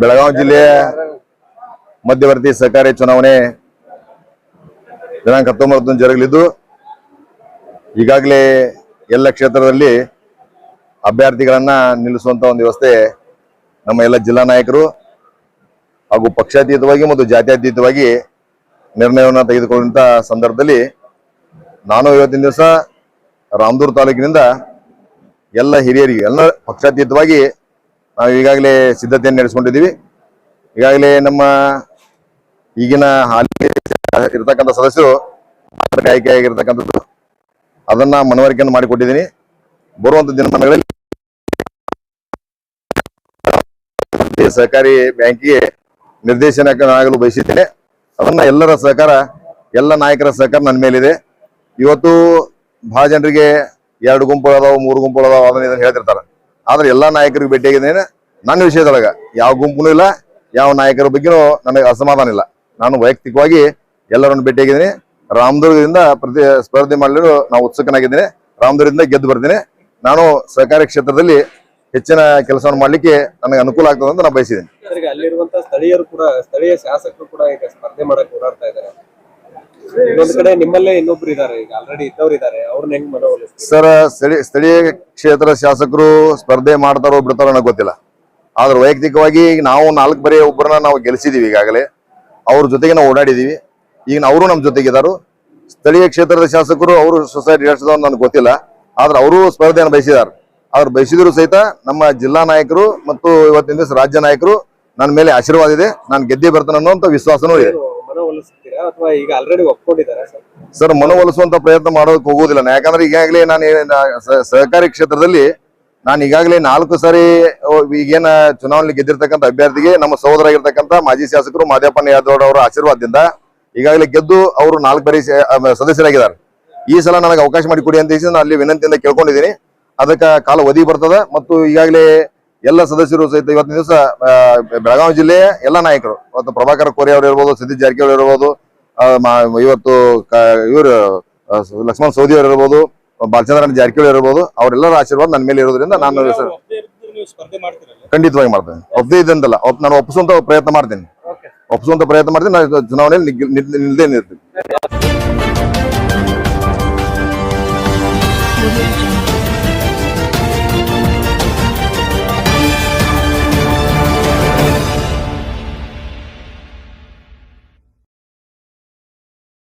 ಬೆಳಗಾವಿ ಜಿಲ್ಲೆಯ ಮಧ್ಯವರ್ತಿ ಸಹಕಾರಿ ಚುನಾವಣೆ ದಿನಾಂಕ ಹತ್ತೊಂಬತ್ತು ಜರುಗಲಿದ್ದು, ಈಗಾಗಲೇ ಎಲ್ಲ ಕ್ಷೇತ್ರದಲ್ಲಿ ಅಭ್ಯರ್ಥಿಗಳನ್ನ ನಿಲ್ಲಿಸುವಂತ ಒಂದು ವ್ಯವಸ್ಥೆ ನಮ್ಮ ಎಲ್ಲ ಜಿಲ್ಲಾ ನಾಯಕರು ಹಾಗೂ ಪಕ್ಷಾತೀತವಾಗಿ ಮತ್ತು ಜಾತ್ಯತೀತವಾಗಿ ನಿರ್ಣಯವನ್ನು ತೆಗೆದುಕೊಳ್ಳುವಂತ ಸಂದರ್ಭದಲ್ಲಿ ನಾನು ಇವತ್ತಿನ ದಿವಸ ರಾಮದೂರು ತಾಲೂಕಿನಿಂದ ಎಲ್ಲ ಹಿರಿಯರಿಗೆ, ಎಲ್ಲ ಪಕ್ಷಾತೀತವಾಗಿ ಈಗಾಗಲೇ ಸಿದ್ಧತೆಯನ್ನು ನಡೆಸ್ಕೊಂಡಿದ್ದೀವಿ. ಈಗಾಗಲೇ ನಮ್ಮ ಈಗಿನ ಹಾಲಿ ಇರತಕ್ಕಂಥ ಸದಸ್ಯರು ಆಯ್ಕೆಯಾಗಿರ್ತಕ್ಕಂಥದ್ದು, ಅದನ್ನ ಮನವರಿಕೆಯನ್ನು ಮಾಡಿಕೊಟ್ಟಿದ್ದೀನಿ. ಬರುವಂತ ದಿನಮಾನಗಳಲ್ಲಿ ಸಹಕಾರಿ ಬ್ಯಾಂಕಿಗೆ ನಿರ್ದೇಶನಕನಾಗಲು ಬಯಸಿದ್ದೇನೆ. ಅದನ್ನ ಎಲ್ಲರ ಸಹಕಾರ, ಎಲ್ಲ ನಾಯಕರ ಸಹಕಾರ ನನ್ನ ಮೇಲಿದೆ. ಇವತ್ತು ಬಹಳ ಜನರಿಗೆ ಎರಡು ಗುಂಪುಗಳು ಅದಾವ ಮೂರು ಗುಂಪುಗಳು ಅದಾವ ಅದನ್ನ ಇದನ್ನ ಹೇಳ್ತಿರ್ತಾರೆ. ಆದ್ರೆ ಎಲ್ಲಾ ನಾಯಕರಿಗೆ ಭೇಟಿಯಾಗಿದ್ದೇನೆ ನನ್ನ ವಿಷಯದೊಳಗ ಯಾವ ಗುಂಪುನೂ ಇಲ್ಲ, ಯಾವ ನಾಯಕರ ಬಗ್ಗೆನೂ ನನಗೆ ಅಸಮಾಧಾನ ಇಲ್ಲ. ನಾನು ವೈಯಕ್ತಿಕವಾಗಿ ಎಲ್ಲರನ್ನು ಭೇಟಿಯಾಗಿದ್ದೀನಿ ರಾಮದುರ್ಗದಿಂದ ಪ್ರತಿ ಸ್ಪರ್ಧೆ ಮಾಡಲು ನಾವು ಉತ್ಸುಕನಾಗಿದ್ದೇನೆ. ರಾಮದುರ್ಗದಿಂದ ಗೆದ್ದು ಬರ್ತೀನಿ. ನಾನು ಸಹಕಾರಿ ಕ್ಷೇತ್ರದಲ್ಲಿ ಹೆಚ್ಚಿನ ಕೆಲಸವನ್ನು ಮಾಡ್ಲಿಕ್ಕೆ ನನಗೆ ಅನುಕೂಲ ಆಗ್ತದೆ ಅಂತ ನಾನು ಬಯಸಿದ್ದೀನಿ. ಅಲ್ಲಿರುವಂತಹ ಅಲ್ಲಿರುವಂತ ಸ್ಥಳೀಯರು ಕೂಡ, ಸ್ಥಳೀಯ ಶಾಸಕರು ಕೂಡ ಈಗ ಸ್ಪರ್ಧೆ ಮಾಡಕ್ಕೆ ಓಡಾಡ್ತಾ ಇದ್ದಾರೆ. ಇನ್ನೊಂದ್ ಕಡೆ ನಿಮ್ಮಲ್ಲೇ ಇನ್ನೊಬ್ರು ಇದಾರೆ ಈಗ ಆಲ್ರೆಡಿ ಇದ್ದವ್ರು ಇದಾರೆ, ಅವ್ರನ್ನ ಹೆಂಗ್ ಸರ್, ಸ್ಥಳೀಯ ಕ್ಷೇತ್ರ ಶಾಸಕರು ಸ್ಪರ್ಧೆ ಮಾಡ್ತಾರೋ ಬಿಡ್ತಾರೋ ನನಗೆ ಗೊತ್ತಿಲ್ಲ. ಆದ್ರೆ ವೈಯಕ್ತಿಕವಾಗಿ ನಾವು ನಾಲ್ಕು ಬರೀ ಒಬ್ಬರನ್ನ ನಾವು ಗೆಲ್ಸಿದೀವಿ ಈಗಾಗಲೇ. ಅವ್ರ ಜೊತೆಗೆ ನಾವು ಓಡಾಡಿದೀವಿ. ಈಗ ಅವರು ನಮ್ಮ ಜೊತೆಗಿದ್ದಾರು ಸ್ಥಳೀಯ ಕ್ಷೇತ್ರದ ಶಾಸಕರು ಅವರು ಸೊಸೈಟಿ ನಡೆಸಿದವ್ರು ನನಗೆ ಗೊತ್ತಿಲ್ಲ. ಆದ್ರೆ ಅವರು ಸ್ಪರ್ಧೆಯನ್ನು ಬಯಸಿದ್ದಾರೆ ಅವ್ರು ಬಯಸಿದ್ರು ಸಹಿತ ನಮ್ಮ ಜಿಲ್ಲಾ ನಾಯಕರು ಮತ್ತು ಇವತ್ತಿನ ದಿವಸ ರಾಜ್ಯ ನಾಯಕರು ನನ್ನ ಮೇಲೆ ಆಶೀರ್ವಾದ ಇದೆ. ನಾನು ಗೆದ್ದೆ ಬರ್ತಾನೆ ಅಂತ ವಿಶ್ವಾಸನೂ ಇದೆ. ಅಥವಾ ಈಗ ಆಲ್ರೆಡಿ ಒಪ್ಕೊಂಡಿದ್ದಾರೆ ಸರ್? ಸರ್, ಮನವೊಲಿಸುವಂತ ಪ್ರಯತ್ನ ಮಾಡೋದಕ್ಕೆ ಹೋಗುವುದಿಲ್ಲ. ನಾನು. ಯಾಕಂದ್ರೆ ಈಗಾಗಲೇ ನಾನು ಸಹಕಾರಿ ಕ್ಷೇತ್ರದಲ್ಲಿ ನಾನು ಈಗಾಗಲೇ ನಾಲ್ಕು ಸಾರಿ ಈಗೇನ ಚುನಾವಣೆ ಗೆದ್ದಿರ್ತಕ್ಕಂಥ ಅಭ್ಯರ್ಥಿಗೆ ನಮ್ಮ ಸಹೋದರ ಆಗಿರ್ತಕ್ಕಂಥ ಮಾಜಿ ಶಾಸಕರು ಮಾದೇವಪ್ಪನ ಯಾದವ್ ಅವರ ಆಶೀರ್ವಾದದಿಂದ ಈಗಾಗಲೇ ಗೆದ್ದು ಅವರು ನಾಲ್ಕು ಬಾರಿ ಸದಸ್ಯರಾಗಿದ್ದಾರೆ. ಈ ಸಲ ನನಗೆ ಅವಕಾಶ ಮಾಡಿಕೊಡಿ ಅಂತ ನಾನು ಅಲ್ಲಿ ವಿನಂತಿಯಿಂದ ಕೇಳ್ಕೊಂಡಿದ್ದೀನಿ. ಅದಕ್ಕೆ ಕಾಲ ಒದಿ ಬರ್ತದೆ. ಮತ್ತು ಈಗಾಗಲೇ ಎಲ್ಲ ಸದಸ್ಯರು ಸಹಿತ ಇವತ್ತಿನ ದಿವಸ ಬೆಳಗಾವಿ ಜಿಲ್ಲೆಯ ಎಲ್ಲ ನಾಯಕರು ಇವತ್ತು ಪ್ರಭಾಕರ್ ಕೋರಿ ಅವರು ಇರ್ಬೋದು ಸತೀಶ್ ಜಾರಕಿಹೊಳಿ ಇರ್ಬೋದು ಇವತ್ತು ಇವರು ಲಕ್ಷ್ಮಣ್ ಸೌದಿ ಅವರು ಇರ್ಬೋದು ಬಾಲಚಂದ್ರನ್ ಜಾರಕಿಹೊಳಿ ಇರ್ಬೋದು ಅವರೆಲ್ಲರ ಆಶೀರ್ವಾದ ನನ್ನ ಮೇಲೆ ಇರೋದ್ರಿಂದ ನಾನು ಖಂಡಿತವಾಗಿ ಮಾಡ್ತೇನೆ. ಒಪ್ಪದೇ ಇದ್ದಂತಲ್ಲ ಒಪ್ ನಾನು ಒಪ್ಪಿಸುವಂತ ಪ್ರಯತ್ನ ಮಾಡ್ತೇನೆ. ಓಕೆ. ಒಪ್ಪಿಸುವಂತ ಪ್ರಯತ್ನ ಮಾಡ್ತೀನಿ ನಾನು ಚುನಾವಣೆಯಲ್ಲಿ ನಿಲ್ದೇ ನಿಲ್ತೀನಿ. Audio